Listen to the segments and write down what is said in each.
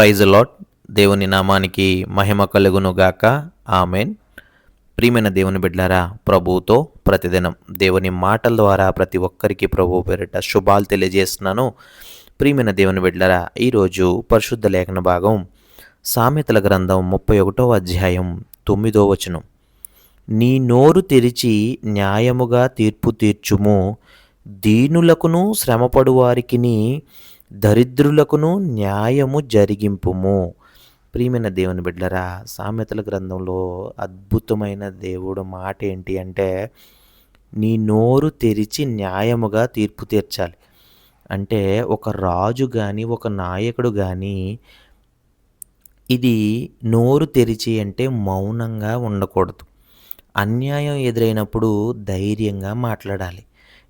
Praise lot దేవుని నామానికి మహిమ కలుగును గాక ఆమెన్. ప్రియమైన దేవుని బిడ్డారా ప్రభువుతో ప్రతిదినం దేవుని మాటల ద్వారా ప్రతి ఒక్కరికి ప్రభు పేరిట శుభాలు తెలియజేస్తున్నాను. ప్రియమైన దేవుని బిడ్డారా ఈరోజు పరిశుద్ధ లేఖన భాగం సామెతల గ్రంథం ముప్పై ఒకటో అధ్యాయం తొమ్మిదో వచనం. నీ నోరు తెరిచి న్యాయముగా తీర్పు తీర్చుము. దీనులకును శ్రమపడు వారికిని దరిద్రులకును న్యాయము జరిగింపుము. ప్రియమైన దేవుని బిడ్డరా సామెతల గ్రంథంలో అద్భుతమైన దేవుడు మాట ఏంటి అంటే నీ నోరు తెరిచి న్యాయముగా తీర్పు తీర్చాలి. అంటే ఒక రాజు కానీ ఒక నాయకుడు కానీ ఇది నోరు తెరిచి అంటే మౌనంగా ఉండకూడదు. అన్యాయం ఎదురైనప్పుడు ధైర్యంగా మాట్లాడాలి.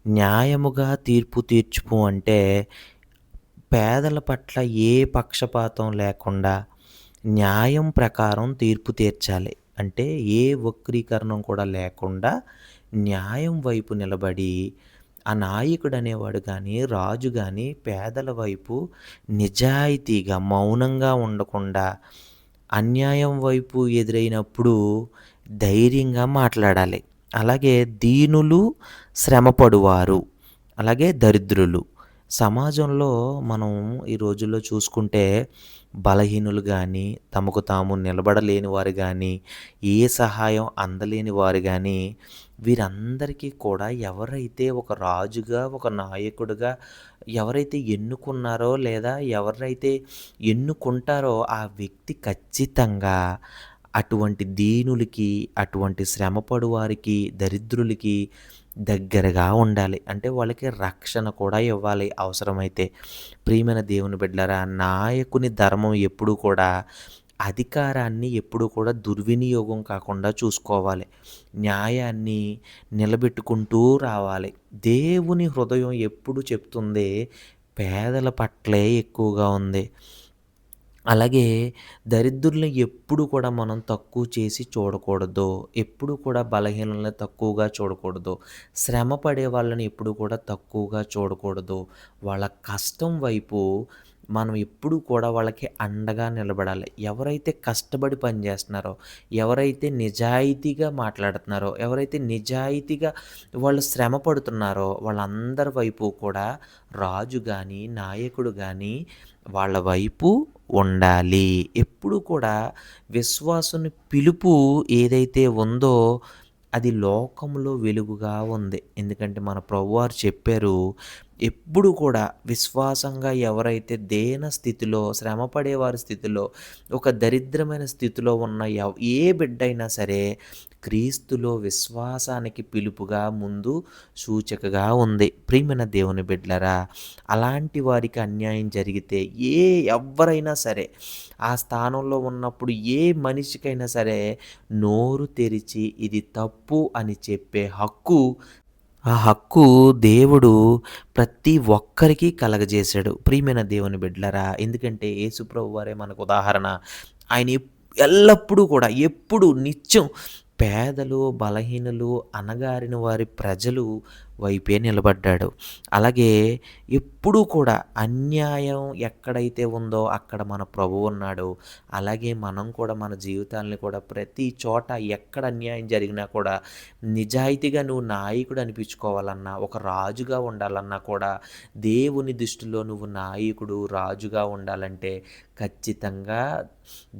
న్యాయముగా తీర్పు తీర్చుపు అంటే పేదల పట్ల ఏ పక్షపాతం లేకుండా న్యాయం ప్రకారం తీర్పు తీర్చాలి. అంటే ఏ వక్రీకరణం కూడా లేకుండా న్యాయం వైపు నిలబడి ఆ నాయకుడు అనేవాడు కానీ రాజు కానీ పేదల వైపు నిజాయితీగా మౌనంగా ఉండకుండా అన్యాయం వైపు ఎదురైనప్పుడు ధైర్యంగా మాట్లాడాలి. అలాగే దీనులు శ్రమపడువారు. అలాగే దరిద్రులు. సమాజంలో మనం ఈ రోజుల్లో చూసుకుంటే బలహీనులు కానీ తమకు తాము నిలబడలేని వారు కానీ ఏ సహాయం అందలేని వారు కానీ వీరందరికీ కూడా ఎవరైతే ఒక రాజుగా ఒక నాయకుడిగా ఎవరైతే ఎన్నుకున్నారో లేదా ఎవరైతే ఎన్నుకుంటారో ఆ వ్యక్తి ఖచ్చితంగా అటువంటి దీనులకి అటువంటి శ్రమపడు వారికి దరిద్రులకి దగ్గరగా ఉండాలి. అంటే వాళ్ళకి రక్షణ కూడా ఇవ్వాలి అవసరమైతే. ప్రియమైన దేవుని బిడ్డలారా నాయకుని ధర్మం ఎప్పుడు కూడా అధికారాన్ని ఎప్పుడు కూడా దుర్వినియోగం కాకుండా చూసుకోవాలి. న్యాయాన్ని నిలబెట్టుకుంటూ రావాలి. దేవుని హృదయం ఎప్పుడు చెప్తుంది పేదల పట్లే ఎక్కువగా ఉంది. అలాగే దరిద్రులను ఎప్పుడు కూడా మనం తక్కువ చేసి చూడకూడదు ఎప్పుడు కూడా బలహీనలను తక్కువగా చూడకూడదు. శ్రమ పడే వాళ్ళని ఎప్పుడు కూడా తక్కువగా చూడకూడదు. వాళ్ళ కష్టం వైపు మనం ఎప్పుడూ కూడా వాళ్ళకి అండగా నిలబడాలి. ఎవరైతే కష్టపడి పనిచేస్తున్నారో ఎవరైతే నిజాయితీగా మాట్లాడుతున్నారో ఎవరైతే నిజాయితీగా వాళ్ళు శ్రమ పడుతున్నారో వాళ్ళందరి వైపు కూడా రాజు కానీ నాయకుడు కానీ వాళ్ళ వైపు ఉండాలి. ఎప్పుడు కూడా విశ్వాసుని పిలుపు ఏదైతే ఉందో అది లోకంలో వెలుగుగా ఉంది. ఎందుకంటే మన ప్రభువారు చెప్పారు ఎప్పుడు కూడా విశ్వాసంగా ఎవరైతే దేన స్థితిలో శ్రమపడేవారి స్థితిలో ఒక దరిద్రమైన స్థితిలో ఉన్న ఏ బిడ్డైనా సరే క్రీస్తులో విశ్వాసానికి పిలుపుగా ముందు సూచకగా ఉంది. ప్రియమైన దేవుని బిడ్డలరా అలాంటి వారికి అన్యాయం జరిగితే ఏ ఎవరైనా సరే ఆ స్థానంలో ఉన్నప్పుడు ఏ మనిషికైనా సరే నోరు తెరిచి ఇది తప్పు అని చెప్పే హక్కు ఆ హక్కు దేవుడు ప్రతి ఒక్కరికి కలగజేశాడు. ప్రియమైన దేవుని బిడ్డలరా ఎందుకంటే యేసుప్రభు వారే మనకు ఉదాహరణ. ఆయన ఎల్లప్పుడూ కూడా ఎప్పుడు నిత్యం పేదలు బలహీనులు అనగారిన వారి ప్రజలు వైపే నిలబడ్డాడు. అలాగే ఎప్పుడూ కూడా అన్యాయం ఎక్కడైతే ఉందో అక్కడ మన ప్రభు ఉన్నాడు. అలాగే మనం కూడా మన జీవితాలని కూడా ప్రతి చోట ఎక్కడ అన్యాయం జరిగినా కూడా నిజాయితీగా నువ్వు నాయకుడు అనిపించుకోవాలన్నా ఒక రాజుగా ఉండాలన్నా కూడా దేవుని దృష్టిలో నువ్వు నాయకుడు రాజుగా ఉండాలంటే ఖచ్చితంగా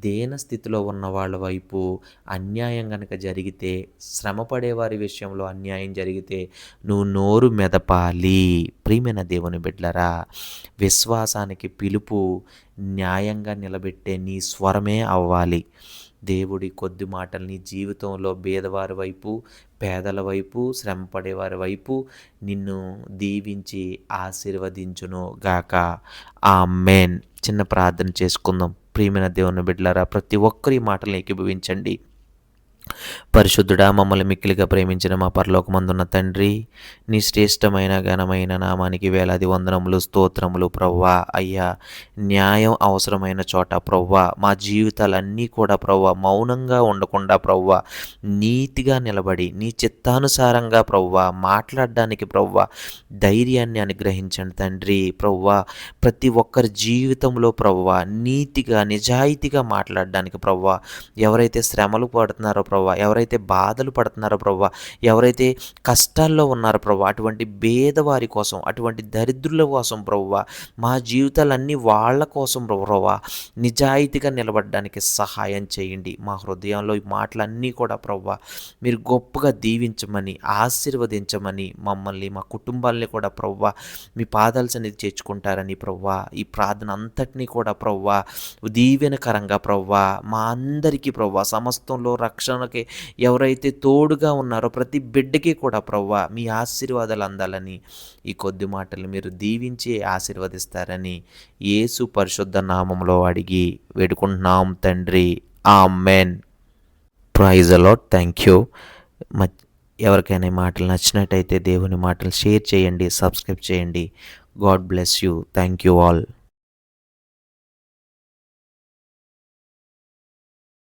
దేన స్థితిలో ఉన్న వాళ్ళ వైపు అన్యాయం కనుక జరిగితే శ్రమపడే వారి విషయంలో అన్యాయం జరిగితే నువ్వు నోరు మెదపాలి. ప్రియమైన దేవుని బిడ్డలరా విశ్వాసానికి పిలుపు న్యాయంగా నిలబెట్టే నీ స్వరమే అవ్వాలి. దేవుడి కొద్ది మాటల్ని జీవితంలో భేదవారి వైపు పేదల వైపు శ్రమపడేవారి వైపు నిన్ను దీవించి ఆశీర్వదించును గాక. ఆ మేన్ చిన్న ప్రార్థన చేసుకుందాం. ప్రియమైన దేవుని బిడ్డలారా ప్రతి ఒక్కరి మాటలు ఏకీభవించండి. పరిశుద్ధుడా మమ్మల్ని మిక్కిలిగా ప్రేమించిన మా పరలోకమందున్న తండ్రి నీ శ్రేష్టమైన ఘనమైన నామానికి వేలాది వందనములు స్తోత్రములు ప్రవ్వా. అయ్యా న్యాయం అవసరమైన చోట ప్రవ్వా. మా జీవితాలన్నీ కూడా ప్రవ్వా. మౌనంగా ఉండకుండా ప్రవ్వా. నీతిగా నిలబడి నీ చిత్తానుసారంగా ప్రవ్వా. మాట్లాడడానికి ప్రవ్వా. ధైర్యాన్ని అనుగ్రహించండి తండ్రి ప్రవ్వా. ప్రతి ఒక్కరి జీవితంలో ప్రవ్వా. నీతిగా నిజాయితీగా మాట్లాడడానికి ప్రవ్వా. ఎవరైతే శ్రమలు పడుతున్నారో ప్రవ్వా ఎవరైతే బాధలు పడుతున్నారో ప్రవ్వా ఎవరైతే కష్టాల్లో ఉన్నారో ప్రవ్వా అటువంటి భేదవారి కోసం అటువంటి దరిద్రుల కోసం ప్రవ్వా మా జీవితాలన్నీ వాళ్ళ కోసం ప్రవ్వా నిజాయితీగా నిలబడడానికి సహాయం చేయండి. మా హృదయంలో ఈ మాటలన్నీ కూడా ప్రవ్వా మీరు గొప్పగా దీవించమని ఆశీర్వదించమని మమ్మల్ని మా కుటుంబాలని కూడా ప్రవ్వా మీ పాదాల సన్నిధి చేర్చుకుంటారని ప్రవ్వా ఈ ప్రార్థన అంతటినీ కూడా ప్రవ్వా దీవెనకరంగా ప్రవ్వా మా అందరికీ ప్రవ్వా సమస్తంలో రక్షణకి ఎవరైతే తోడుగా ఉన్నారో ప్రతి బిడ్డకి కూడా ప్రవ్వా మీ ఆశీర్వాదాలు అందాలని ఈ కొద్ది మాటలు మీరు దీవించి ఆశీర్వదిస్తారని యేసు పరిశుద్ధ నామంలో అడిగి వేడుకుంటున్నాం తండ్రి. Amen praise the Lord thank you ఎవరికైనా ఈ మాటలు నచ్చినట్టయితే దేవుని మాటలు షేర్ చేయండి సబ్స్క్రైబ్ చేయండి. God bless you thank you all